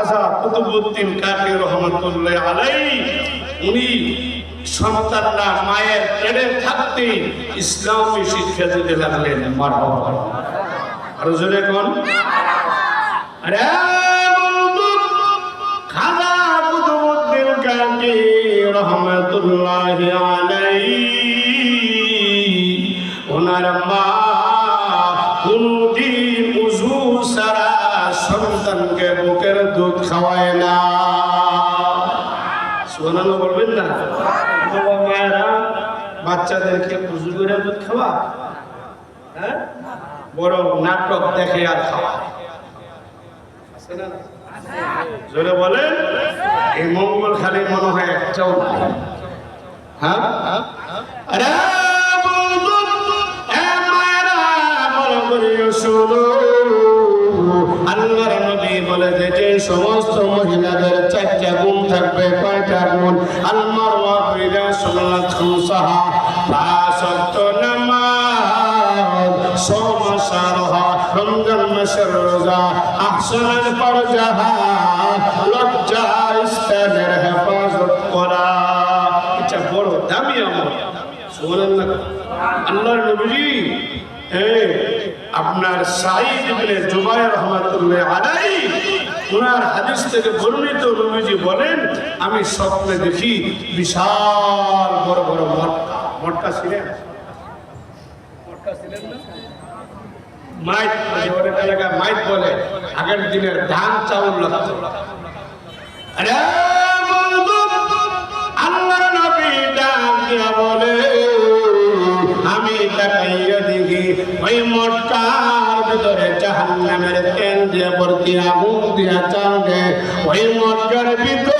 খাজা কুতুবুদ্দিন কাকে রহমতুল্লাহ আলাই উনি সন্তানরা, মায়ের থাকতে ইসলামী শিক্ষা দিতে লাগলেন জোরে কোন? আরে খাজা আলাই ওনার মা করে দুধ খাওয়া হ্যাঁ? বড় নাটক দেখে আর খাওয়া? জোরে বলেন, এই মঙ্গল খালি মনে হয় একটাও হ্যাঁ? সমস্ত মহিলাদের চারটা গুণ থাকবে, কয়টা গুণ? আল্লাহর পাঁচ ওয়াক্ত মাসের রোজা আহসানাল ফরজাহা লজ্জা স্থানের হেফাজত করা। এটা বড় দামি আমল। সুবহানাল্লাহ। আল্লাহর নবীজি হ্যাঁ আপনার সাইদ ইবনে জুবাইর রহমাতুল্লাহ আলাই ওনার হাদিস থেকে বর্ণিত নবীজি বলেন, আমি স্বপ্নে দেখি বিশাল বড় বড় মটকা। মটকা ছিলেন মটকা ছিলেন না মাইক অনেক এলাকায় মাইক বলে, আগের দিনের ধান, চাউল লাগতো। আরে আমি তাকাইয়া দেখি ওই মটকার ভিতরে জাহান্নামের তেল দিয়ে ভর্তি আগুন দিয়া চাঁদে ওই মটকার ভিতরে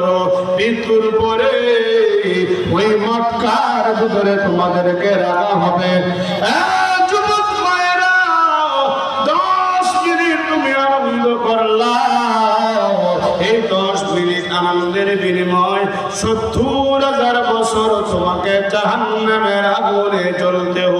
করো মৃত্যুর পরে ওই মটকার ভিতরে তোমাদেরকে রাখা হবে। আনন্দের বিনিময় সত্তর হাজার বছর তোমাকে জাহান্নামের আগুনে জ্বলতে হবে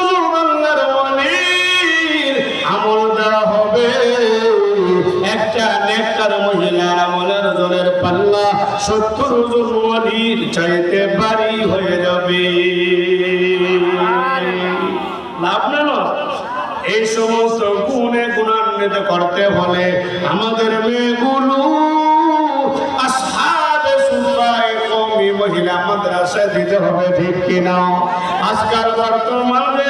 সত্তর ওয়ালির চাইতে বাড়ি হয়ে যাবে লাভ না? এই সমস্ত গুণে গুণান্বিত করতে হলে আমাদের মেয়েগুলো মহিলা মাদ্রাসা দিতে হবে, ঠিক কিনা আজকাল বর্তমানে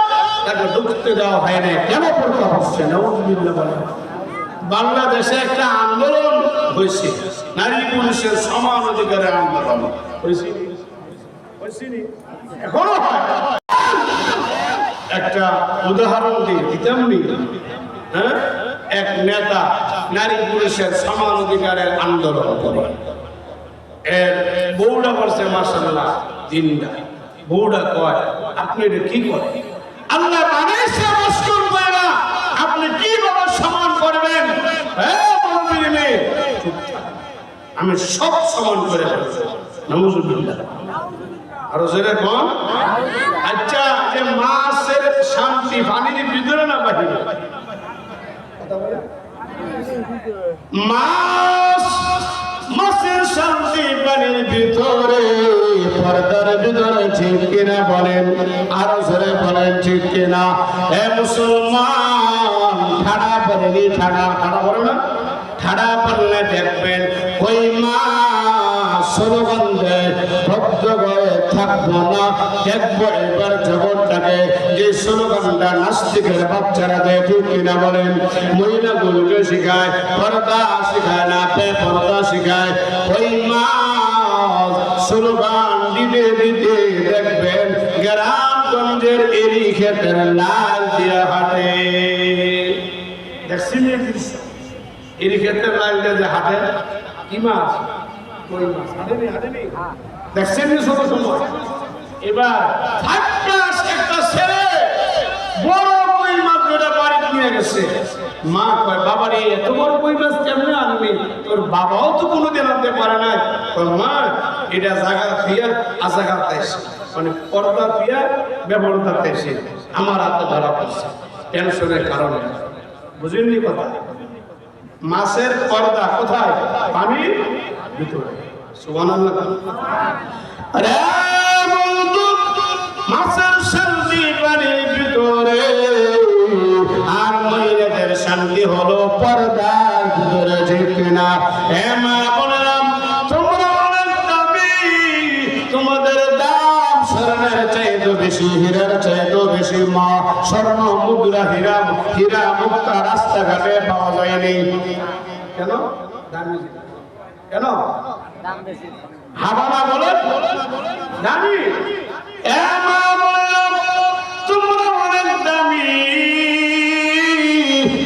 তাকে ঢুকতে দেওয়া হয় না কেন পড়কা হচ্ছে না? বলে বাংলাদেশে একটা আন্দোলন হয়েছে। নারী পুরুষের সমান অধিকারের আন্দোলন। হয়েছে? একটা উদাহরণ দিয়ে দিতাম হ্যাঁ? এক নেতা নারী পুরুষের সমান অধিকারের আন্দোলন করে। এর বউটা করছে মাসাল্লাহ দিনটা বউটা কয়, আপনি এটা কি করেন? আল্লাহ বানাইছে মুশকিল করে না আপনি কীভাবে সমান করবেন। আমি সব সমান করে আরও জোরে কম আচ্ছা যে মাছের শান্তি পানির ভিতরে না বাহিরে? মাছ, মাছের শান্তি পানির ভিতরে। পর্দার ভিতরে বলেন? আরও বলেন, ঠিক কিনা? এ মুসলমান, ঠাড়া পড়েনি, ঠাড়া ঠাড়া পড়ে না। ঠাড়া পড়লে দেখবেন ওই মা সরগন্ধে ভদ্র গয়ে থাকব না। দেখব এবার জগৎটাকে, যে স্লোগানটা নাস্তিকের বাচ্চারা দেয়, ঠিক কিনা বলেন? মহিলাগুলোকে শিখায়, পর্দা শিখায় না পর্দা শিখায়। ওই মা স্লোগান দিতে দিতে দেখবেন, গ্রামগঞ্জের এরি ক্ষেতের লাল দিয়া হাটে। দৃশ্য? এর ক্ষেত্রে লাইনটা যে হাটে? কি মাছ? কই মাছ? হাটেনি হাটেনি দেখছেন ছোট সময় এবার একটা ছেলে বড় কই মাছ যেটা বাড়িতে নিয়ে গেছে। মা কয় এত বড় মাছ কেমনে তোর বাবাও তো কোনোদিন আনতে পারে কয়, মা, এটা আজাগা তাইছে মানে পর্দা তাইছে আমার হাতে ধরা পড়ছে। টেনশনের কারণে। কথা? মাছের পর্দা কোথায়? পানি ভিতরে। সুবহানাল্লাহ। আরে মাছের হীরা মুক্তা রাস্তাঘাটে পাওয়া যায়নি। কেন? কেন? হাবানা বলেন দামি তোমরা অনেক দামি।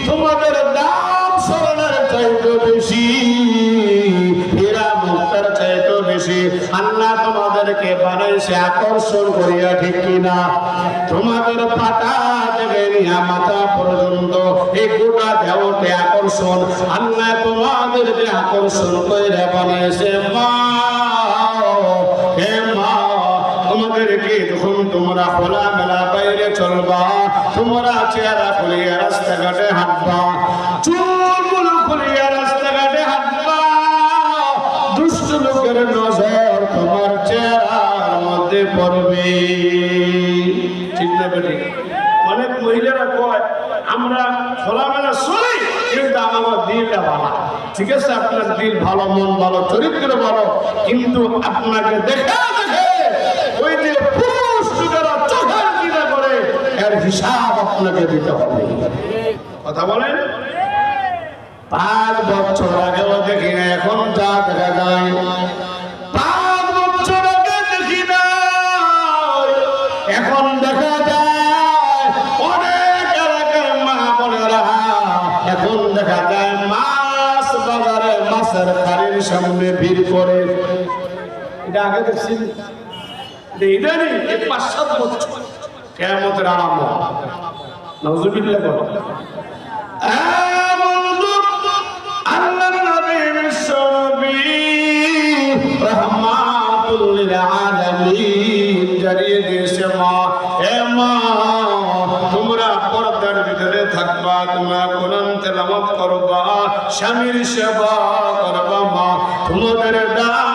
তোমাদের দাম স্বর্ণের চাইতে বেশি হীরা মুক্তার চাইতে বেশি। আল্লাহ তোমাদেরকে বানাইছে আকর্ষণ করিয়া ঠিক কিনা? তোমাদের পাটা থেকে নিয়া মাথা পর্যন্ত। এই গোটা দেহতে আকর্ষণ। আল্লাহ তোমাদেরকে আকর্ষণ করে বানাইছে তোমরা খোলা মেলা বাইরে চলবা, তোমরা চেহারা খুলিয়া রাস্তাঘাটে হাঁটবা। চুলগুলো পড়বে। ঠিক না বেটি? অনেক মহিলারা কয়, আমরা খোলামেলা চলি কিন্তু আমার দিলটা ভালো ঠিক আছে, আপনার দিল ভালো, মন ভালো, চরিত্র ভালো, কিন্তু আপনাকে দেখে হিসাব আপনাকে দিতে হবে। কথা বলেন? পাঁচ বছর আগেও দেখি এখন যা দেখা যায়। পাঁচ মাছের সামনে ভিড় করে। এটা আগে দেখছি। এটা এই পাঁচ সাত বছর। কেমতের মা তোমরা পর্দার ভিতরে থাকবা তেলাওয়াত করবা স্বামীর সেবা করবা মা। তোমাদের দাম